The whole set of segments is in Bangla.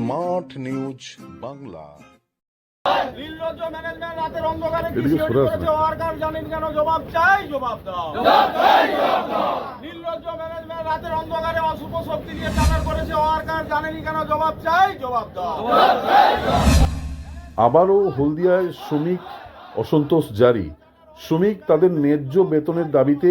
Smart news Bangla. নির্লজ্জ ম্যানেজমেন্ট রাতের অন্ধকারে কি। করেছে ওয়ার্কার জানেন কেন জবাব চাই জবাব দাও নির্লজ্জ ম্যানেজমেন্ট রাতের অন্ধকারে অশুভ শক্তি দিয়ে টাকার করেছে ওয়ার্কার জানেনি কেন? জবাব চাই জবাব দাও। আবারও হলদিয়ায় শ্রমিক অসন্তোষ জারি। শ্রমিক তাদের ন্যায্য বেতনের দাবিতে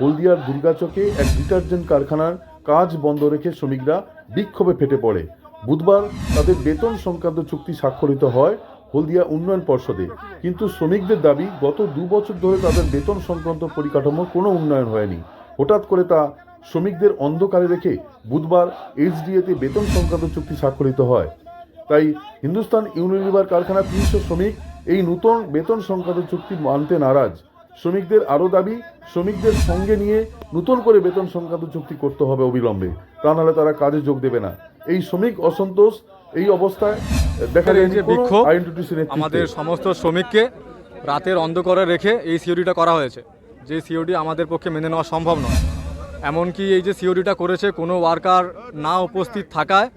হলদিয়ার দুর্গাচকে এক ডিটারজেন্ট কারখানার কাজ বন্ধ রেখে শ্রমিকরা বিক্ষোভে ফেটে পড়ে। বুধবার তাদের বেতন সংক্রান্ত চুক্তি স্বাক্ষরিত হয় হলদিয়া উন্নয়ন পর্ষদে। কিন্তু শ্রমিকদের দাবি, গত দু বছর ধরে তাদের বেতন সংক্রান্ত পরিকাঠামোর কোনো উন্নয়ন হয়নি। হঠাৎ করে তা শ্রমিকদের অন্ধকারে রেখে বুধবার এইচডিএতে বেতন সংক্রান্ত চুক্তি স্বাক্ষরিত হয়। তাই হিন্দুস্তান ইউনিলিভার কারখানা তিনশো শ্রমিক এই নূতন বেতন সংক্রান্ত চুক্তি মানতে নারাজ। শ্রমিকদের আরও দাবি, শ্রমিকদের সঙ্গে নিয়ে নতুন করে বেতন সংক্রান্ত চুক্তি করতে হবে অবিলম্বে। তা নাহলে তারা কাজে যোগ দেবে না। এই শ্রমিক অসন্তোষ এই অবস্থায় দেখা এই যে বিক্ষোভ আমাদের সমস্ত শ্রমিককে রাতের অন্ধকারে রেখে এই সিওডিটা করা হয়েছে। যে সিওডি আমাদের পক্ষে মেনে নেওয়া সম্ভব নয়। এমনকি এই যে সিওডিটা করেছে কোনো ওয়ার্কার না উপস্থিত থাকায়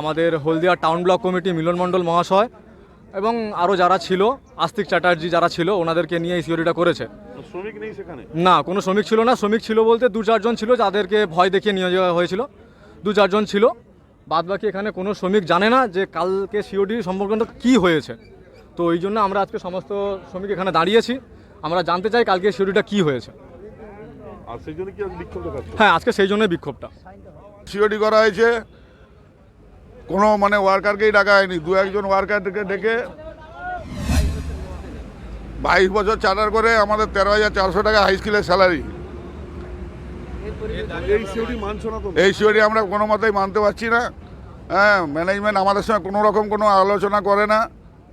আমাদের Haldia town block committee Milan Mondal মহাশয় এবং আরও যারা ছিল আস্তিক চ্যাটার্জি যারা ছিল ওনাদেরকে নিয়ে এই সিওডিটা করেছে। শ্রমিক নেই সেখানে? না কোনো শ্রমিক ছিল না। শ্রমিক ছিল বলতে দু চারজন ছিল যাদেরকে ভয় দেখিয়ে নিয়ে যাওয়া হয়েছিল। দু চারজন ছিল। বাদ বাকি এখানে কোনো শ্রমিক জানে না যে কালকে সিওডি সম্পর্কে কী হয়েছে। তো ওই জন্য আমরা আজকে সমস্ত শ্রমিক এখানে দাঁড়িয়েছি। আমরা জানতে চাই কালকে সিওডিটা কী হয়েছে। হ্যাঁ আজকে সেই জন্যই বিক্ষোভটা। সিওডি করা হয়েছে কোনো মানে ওয়ার্কারকেই ডাকা হয়নি দু একজন ওয়ার্কারকে ডেকে বাইশ বছর চার্টার করে আমাদের তেরো হাজার চারশো টাকা হাই স্কুলের স্যালারি এই সিওডি আমরা কোনো মতেই মানতে পারছি না। হ্যাঁ ম্যানেজমেন্ট আমাদের সঙ্গে কোনো রকম কোনো আলোচনা করে না।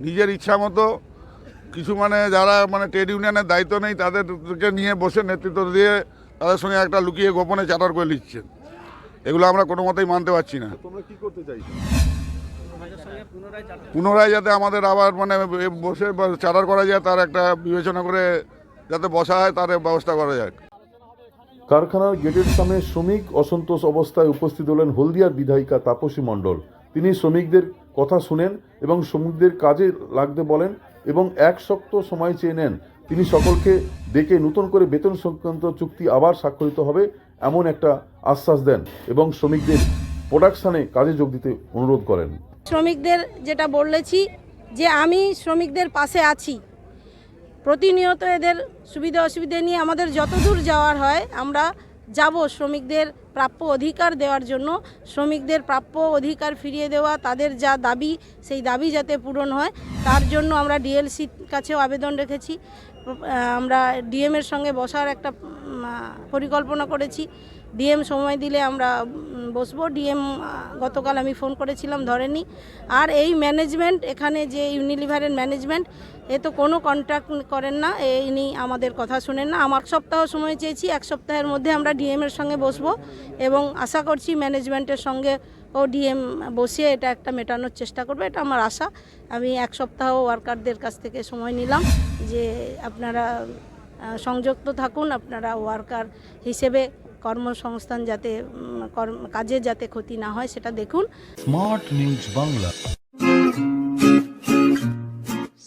নিজের ইচ্ছা মতো। কিছু মানে যারা মানে ট্রেড ইউনিয়নের দায়িত্ব নেই তাদেরকে নিয়ে বসে নেতৃত্ব দিয়ে তাদের সঙ্গে একটা লুকিয়ে গোপনে চাটার করে নিচ্ছেন এগুলো আমরা কোনো মতেই মানতে পারছি না। পুনরায় যাতে আমাদের আবার মানে বসে চাটার করা যায় তার একটা বিবেচনা করে যাতে বসা হয় তার ব্যবস্থা করা যায় কারখানার গেটের সামনে শ্রমিক অসন্তোষ অবস্থায় উপস্থিত হলেন হলদিয়ার বিধায়িকা তাপসী মণ্ডল। তিনি শ্রমিকদের কথা শুনেন এবং শ্রমিকদের কাজে লাগতে বলেন এবং এক সপ্তাহ সময় চেয়ে নেন। তিনি সকলকে ডেকে নতুন করে বেতন সংক্রান্ত চুক্তি আবার স্বাক্ষরিত হবে এমন একটা আশ্বাস দেন এবং শ্রমিকদের প্রোডাকশনে কাজে যোগ দিতে অনুরোধ করেন। শ্রমিকদের যেটা বলেছি যে আমি শ্রমিকদের পাশে আছি। প্রতিনিয়ত এদের সুবিধা অসুবিধে নিয়ে আমাদের যতদূর যাওয়ার হয়, আমরা যাব শ্রমিকদের প্রাপ্য অধিকার দেওয়ার জন্য। শ্রমিকদের প্রাপ্য অধিকার ফিরিয়ে দেওয়া তাদের যা দাবি, সেই দাবি যাতে পূরণ হয়, তার জন্য আমরা ডিএলসির কাছেও আবেদন রেখেছি। আমরা ডিএমের সঙ্গে বসার একটা পরিকল্পনা করেছি। ডিএম সময় দিলে আমরা বসবো। ডিএম গতকাল আমি ফোন করেছিলাম, ধরেনি। আর এই ম্যানেজমেন্ট, এখানে যে ইউনিলিভারের ম্যানেজমেন্ট, এ তো কোনো কন্ট্রাক্ট করেন না। ইনি আমাদের কথা শুনেন না। আমার সপ্তাহ সময় চেয়েছি, এক সপ্তাহের মধ্যে আমরা ডিএমের সঙ্গে বসবো। এবং আশা করছি ম্যানেজমেন্টের সঙ্গে ও ডিএম বসিয়ে এটা একটা মেটানোর চেষ্টা করবে, এটা আমার আশা। আমি এক সপ্তাহ ওয়ার্কারদের কাছ থেকে সময় নিলাম যে আপনারা সংযুক্ত থাকুন, আপনারা ওয়ার্কার হিসেবে কর্মসংস্থান যাতে কাজে যাতে ক্ষতি না হয় সেটা দেখুন। Smart news Bangla.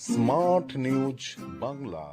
Smart news Bangla.